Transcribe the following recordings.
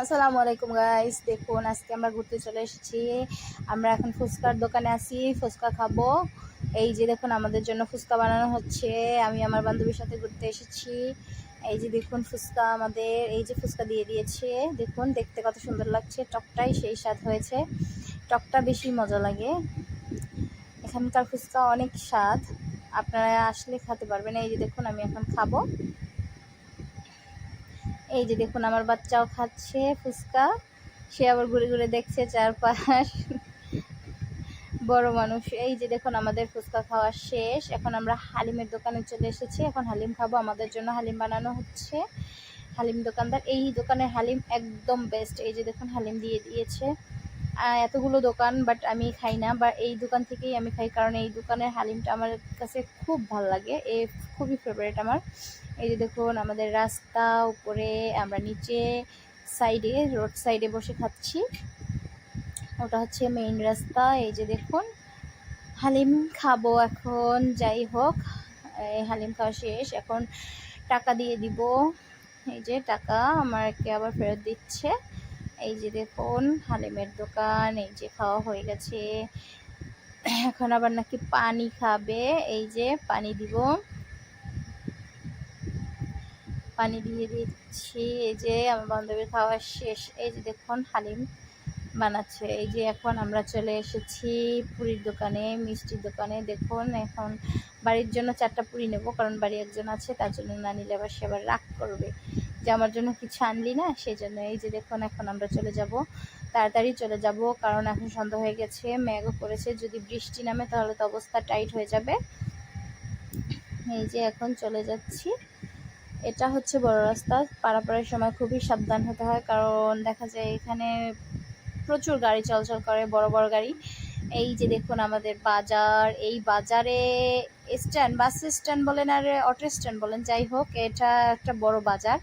আসসালামু আলাইকুম গাইস দেখুন, আজকে আমরা ঘুরতে চলে এসেছি। আমরা এখন ফুচকার দোকানে আছি, ফুচকা খাব। এই যে দেখুন, আমাদের জন্য ফুচকা বানানো হচ্ছে। আমি আমার বান্ধবীর সাথে ঘুরতে এসেছি। এই যে দেখুন, ফুচকা আমাদের, এই যে ফুচকা দিয়ে দিয়েছে। দেখুন, দেখতে কত সুন্দর লাগছে। টকটাই সেই স্বাদ হয়েছে। টকটা বেশি মজা লাগে। এখানকার ফুচকা অনেক স্বাদ। আপনারা আসলে খেতে পারবেন। এই যে দেখুন, আমি এখন খাব। এই যে দেখুন, আমার বাচ্চাও খাচ্ছে ফুচকা। সে আবার ঘুরে ঘুরে দেখছে চারপাশ। বড় মানুষ। এই যে দেখুন, আমাদের ফুচকা খাওয়া শেষ। এখন আমরা হালিমের দোকানে চলে এসেছি। এখন হালিম খাব, আমাদের জন্য হালিম বানানো হচ্ছে। হালিম দোকানদার, এই দোকানে হালিম একদম বেস্ট এই যে দেখুন, হালিম দিয়ে দিয়েছে। এতগুলো দোকান বাট আমি খাই না বা এই দোকান থেকেই আমি খাই, কারণ এই দোকানের হালিমটা আমার কাছে খুব ভালো লাগে, এ খুবই ফেভারিট আমার। এই যে দেখুন, আমাদের রাস্তা উপরে আমরা নিচে সাইডে রোড সাইডে বসে খাচ্ছি। ওটা হচ্ছে মেইন রাস্তা, এই যে দেখুন, হালিম খাব এখন, যাই হোক, এই হালিম খাওয়া শেষ, এখন টাকা দিয়ে দিব। এই যে টাকা আমাকে আবার ফেরত দিচ্ছে। এই যে দেখুন, হালিমের দোকান, এই যে খাওয়া হয়ে গেছে। এখন আবার নাকি পানি খাবে। এই যে পানি দিব। পানি দিয়ে দিচ্ছি। এই যে আমার বান্ধবীর খাওয়া শেষ। এই যে দেখুন, হালিম বানাচ্ছে। এই যে এখন আমরা চলে এসেছি পুরীর দোকানে, মিষ্টির দোকানে। দেখুন, এখন বাড়ির জন্য চারটা পুরি নেব, কারণ বাড়ি একজন আছে, তার জন্য না নিলে আবার সে আবার রাগ করবে। যে আমার জন্য কিছু আনলি না, সেই জন্য এই যে দেখুন, এখন আমরা চলে যাব। তাড়াতাড়ি চলে যাব, কারণ এখন সন্ধ্যা হয়ে গেছে, মেঘও পড়েছে যদি বৃষ্টি নামে তাহলে তো অবস্থা টাইট হয়ে যাবে। এই যে এখন চলে যাচ্ছি। এটা হচ্ছে বড় রাস্তা, পারাপারের সময় খুবই সাবধান হতে হয়, কারণ দেখা যায় এখানে প্রচুর গাড়ি চলাচল করে, বড় বড় গাড়ি। এই যে দেখুন আমাদের বাজার, এই বাজারে স্ট্যান্ড বাস স্ট্যান্ড বলেন আর অটো স্ট্যান্ড বলেন, যাই হোক, এটা একটা বড় বাজার।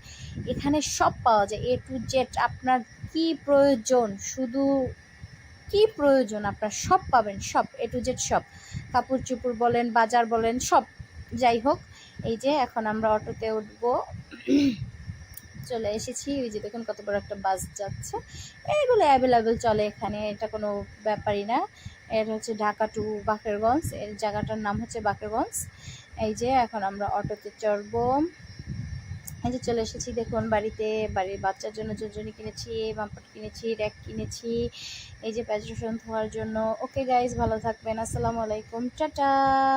এখানে সব পাওয়া যায় এ টু জেড আপনার কি প্রয়োজন, শুধু কি প্রয়োজন আপনার, সব পাবেন, সব এ টু জেড সব। কাপড় চুপড় বলেন, বাজার বলেন, সব। যাই হোক, এই যে এখন আমরা অটোতে উঠবো। চলে এসেছি। ওই যে দেখুন কত বড় একটা বাস যাচ্ছে। এগুলো অ্যাভেলেবেল চলে এখানে, এটা কোনো ব্যাপারই না। এটা হচ্ছে ঢাকা টু বাকেরগঞ্জ। এর জায়গাটার নাম হচ্ছে বাকেরগঞ্জ। এই যে এখন আমরা অটোতে চড়বো। এই যে চলে এসেছি দেখুন বাড়িতে। বাড়ির বাচ্চার জন্য জুনজুনি কিনেছি বাম্পার কিনেছি, র্যাক কিনেছি। এই যে প্যাচ ধোয়ার জন্য। ওকে গাইজ ভালো থাকবেন। আসসালামু আলাইকুম। টাটা!